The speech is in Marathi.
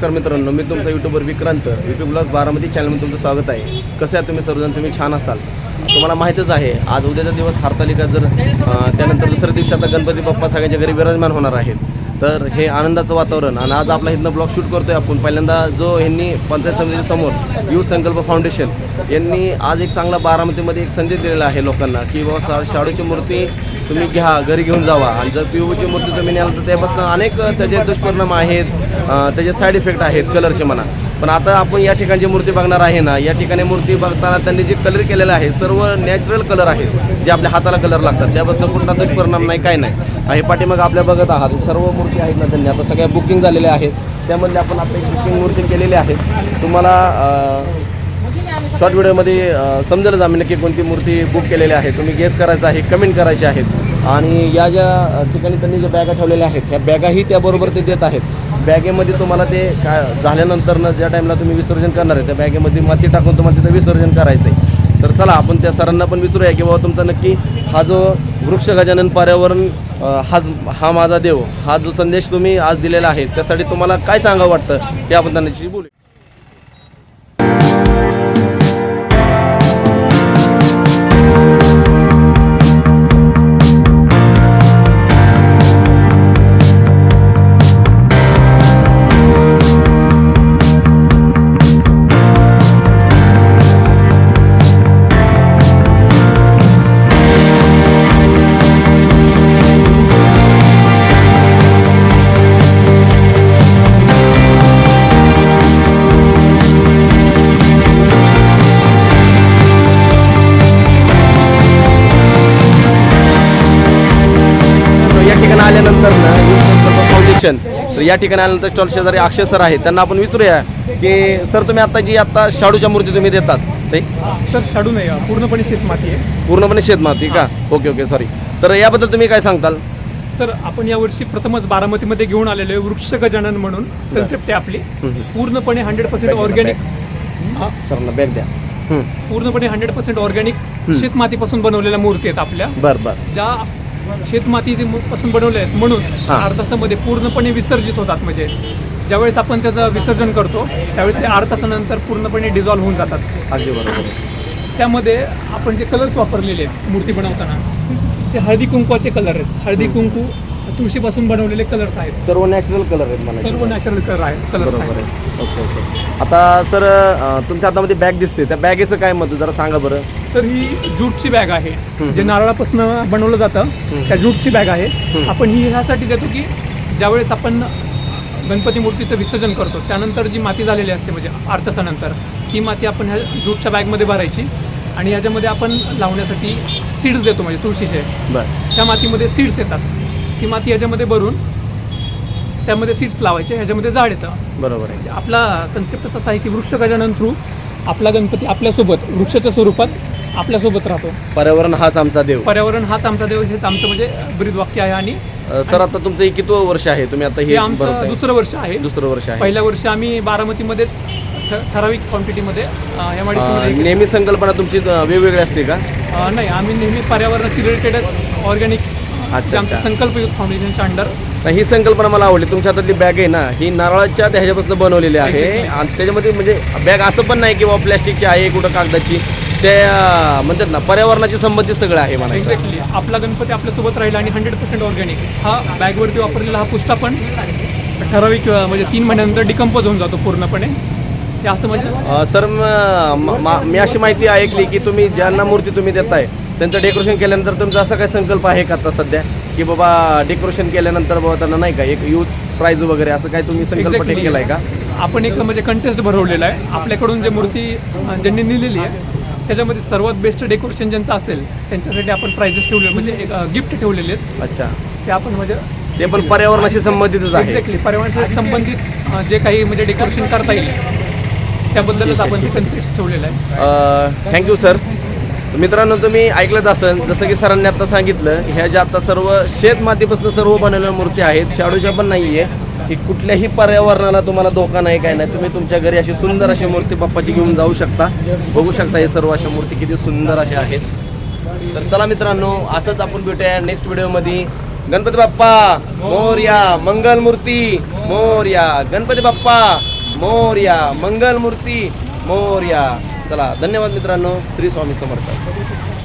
नमस्कार मित्रांनो मी तुमचा YouTuber Vikrant. YouTube blogs Baramati चॅनलमध्ये तुमचं स्वागत आहे. कसं आहे तुम्ही सर्वजण? तुम्ही छान असाल. तुम्हाला माहीतच आहे आज उद्याचा दिवस हरतालिका जर त्यानंतर दुसऱ्या दिवशी आता गणपती बाप्पा सगळ्यांच्या घरी विराजमान होणार आहेत. तर हे आनंदाचं वातावरण. आणि आज आपला इथनं ब्लॉग शूट करतोय आपण. पहिल्यांदा जो यांनी पंचायत समितीसमोर युथ संकल्प फाउंडेशन यांनी आज एक चांगला बारामतीमध्ये एक संदेश दिलेला आहे लोकांना की बाबा सा शाडूची मूर्ती तुम्ही घ्या घरी घेऊन जावा. आणि जर पी मूर्ती तुम्ही न्याल तर त्यापासून अनेक त्याचे दुष्परिणाम आहेत त्याचे साईड इफेक्ट आहेत कलरचे म्हणा. पण आता आपण या ठिकाणी जी मूर्ती बघणार आहे ना या ठिकाणी मूर्ती बघताना त्यांनी जे कलर केलेला आहे सर्व नॅचरल कलर आहेत जे आपल्या हाताला कलर लागतात त्यापासून कुठला दुष्परिणाम नाही काय नाही. आणि पाठीमाग आपल्या बघत आहात सर्व मूर्ती आहेत ना त्यांनी. आता सगळ्या बुकिंग झालेल्या आहेत. त्यामध्ये आपण आपली बुकिंग मूर्ती केलेली आहेत तुम्हाला शॉर्ट व्हिडिओमध्ये अ, समजेलच आम्ही नक्की कोणती मूर्ती बुक केलेली आहे. तुम्ही गेस करायचं आहे कमेंट करायचे आहेत. आणि या ज्या ठिकाणी त्यांनी ज्या बॅगा ठेवलेल्या आहेत ह्या बॅगाही त्याबरोबर ते देत आहेत. बॅगेमध्ये तुम्हाला ते काय झाल्यानंतर ज्या टाईमला तुम्ही विसर्जन करणार आहे त्या बॅगेमध्ये माती टाकून तुम्हाला तिथं विसर्जन करायचं आहे. तर चला आपण त्या सरांना पण विचारूया की बाबा तुमचा नक्की हा जो वृक्ष गजानन पर्यावरण हाच हा माझा देव हा जो संदेश तुम्ही आज दिलेला आहे त्यासाठी तुम्हाला काय सांगावं वाटतं हे आपण त्यांच्याशी बोलू. फाउंडेशन तर या ठिकाणी आल्यानंतर स्टॉल शेजारी अक्षय सर आहेत. त्यांना आपण विचारूया की सर तुम्ही आता जी आता शाडूच्या मूर्ती तुम्ही देतात ते? सर शाडू नाही पूर्णपणे शेतमाती आहे. पूर्णपणे शेतमाती का? ओके ओके सॉरी तर याबद्दल तुम्ही काय सांगताल? सर आपण यावर्षी प्रथमच बारामतीमध्ये घेऊन आलेलो आहे वृक्ष गजानन म्हणून कन्सेप्ट आहे आपली. पूर्णपणे हंड्रेड पर्सेंट ऑर्गॅनिक सरना बॅग द्या. पूर्णपणे हंड्रेड पर्सेंट ऑर्गॅनिक शेतमातीपासून बनवलेल्या मूर्ती आहेत आपल्या. बर बर. ज्या शेतमाती जे मु- पासून बनवल्या आहेत म्हणून. आठ तासामध्ये पूर्णपणे विसर्जित होतात. म्हणजे ज्यावेळेस आपण त्याचं विसर्जन करतो त्यावेळेस ते आठ तासानंतर पूर्णपणे डिझॉल्व्ह होऊन जातात. अगदी बरोबर. त्यामध्ये आपण जे कलर्स वापरलेले आहेत मूर्ती बनवताना ते हळदी कुंकवाचे कलर आहेत. हळदी कुंकू तुळशीपासून बनवलेले कलर्स आहेत. सर्व नॅचरल कलर आहेत मला सर्व नॅचरल कलर आहेत कलर्स आहेत. आहे. Okay okay. आता सर तुमच्या हातामध्ये बॅग दिसते. त्या बॅगेचं काय मत जरा सांगा बरं. सर ही ज्यूटची बॅग आहे. जे नारळापासून बनवलं जातं त्या ज्यूटची बॅग आहे. आपण ही ह्यासाठी देतो की ज्यावेळेस आपण गणपती मूर्तीचं विसर्जन करतो त्यानंतर जी माती झालेली असते म्हणजे आठ तासानंतर ती माती आपण ह्या ज्यूटच्या बॅगमध्ये भरायची आणि ह्याच्यामध्ये आपण लावण्यासाठी सीड्स देतो म्हणजे तुळशीचे. बरं. त्या मातीमध्ये सीड्स येतात. ती माती ह्याच्यामध्ये भरून त्यामध्ये सीड्स लावायचे ह्याच्यामध्ये झाड येतं. बरोबर आहे. आपला कन्सेप्टच असा आहे की वृक्ष गजानन थ्रू आपला गणपती आपल्यासोबत वृक्षाच्या स्वरूपात आपल्यासोबत राहतो. पर्यावरण हाच आमचा देव. पर्यावरण हाच आमचा देव हेच आमचं म्हणजे ब्रीद वाक्य आहे आणि अं, सर आता तुमचं हे कितवं वर्ष आहे तुम्ही आता हे हे आमचं? दुसरं वर्ष आहे. दुसरं वर्ष आहे. पहिल्या वर्षी आम्ही बारामतीमध्येच ठ- ठराविक क्वांटिटीमध्ये एम आय अं, नेहमी संकल्पना तुमची अं, वेगवेगळी असते का? नाही आम्ही नेहमी पर्यावरणाची रिलेटेडच ऑर्गॅनिक अच्छा, आमचं अच्छा. संकल्प युथ फाउंडेशनच्या अंडर नाही, ही संकल्पना मला आवडली. तुमच्या हातातली बॅग आहे ना ही नारळाच्या त्या ह्याच्यापासून बनवलेली आहे. Exactly. आणि त्याच्यामध्ये म्हणजे बॅग असं पण नाही की बाबा प्लॅस्टिकची आहे कुठं कागदाची. ते अं, म्हणतात ना पर्यावरणाची संबंधित सगळं आहे मला एक्झॅक्टली आपला गणपती आपल्यासोबत राहील आणि हंड्रेड पर्सेंट ऑर्गॅनिक हा बॅगवरती वापरलेला हा पुष्टा पण ठराविक म्हणजे तीन महिन्यानंतर डिकम्पोज होऊन जातो पूर्णपणे. ते असं म्हणजे सर म- अशी माहिती ऐकली की तुम्ही ज्यांना मूर्ती तुम्ही देताय त्यांचं डेकोरेशन केल्यानंतर तुमचा असा काय संकल्प आहे का आता सध्या? की बाबा डेकोरेशन केल्यानंतर बाबा त्यांना नाही का एक युथ प्राईज वगैरे असं काय तुम्ही संकल्प केलाय का? आपण एक म्हणजे कंटेस्ट भरवलेला आहे. आपल्याकडून जे मूर्ती ज्यांनी नेलेली आहे त्याच्यामध्ये सर्वात बेस्ट डेकोरेशन ज्यांचं असेल त्यांच्यासाठी आपण प्राइजेस ठेवले म्हणजे एक गिफ्ट ठेवलेले आहेत. अच्छा. ते आपण म्हणजे ते पण पर्यावरणाशी संबंधितच आहे. एक्झॅक्टली पर्यावरणाशी संबंधित जे काही म्हणजे डेकोरेशन करता येईल त्याबद्दलच आपण ठेवलेलं आहे. थँक्यू सर मित्रांनो तुम्ही ऐकलंच असेल जसं की सरांनी आता सांगितलं ह्या ज्या आता सर्व शेतमातीपासून सर्व बनवलेल्या मूर्ती आहेत शाडूच्या पण नाही आहे की कुठल्याही पर्यावरणाला तुम्हाला धोका नाही काय नाही. तुम्ही तुमच्या घरी अशी सुंदर अशी मूर्ती बाप्पाची घेऊन जाऊ शकता. बघू शकता हे सर्व अशा मूर्ती किती सुंदर अशा आहेत. तर चला मित्रांनो असंच आपण भेटूया नेक्स्ट व्हिडिओमध्ये गणपती बाप्पा मोर्या मंगल मूर्ती मोर्या. गणपती बाप्पा मोर्या मंगलमूर्ती मोर्या. चला धन्यवाद मित्रांनो. श्री स्वामी समर्थ.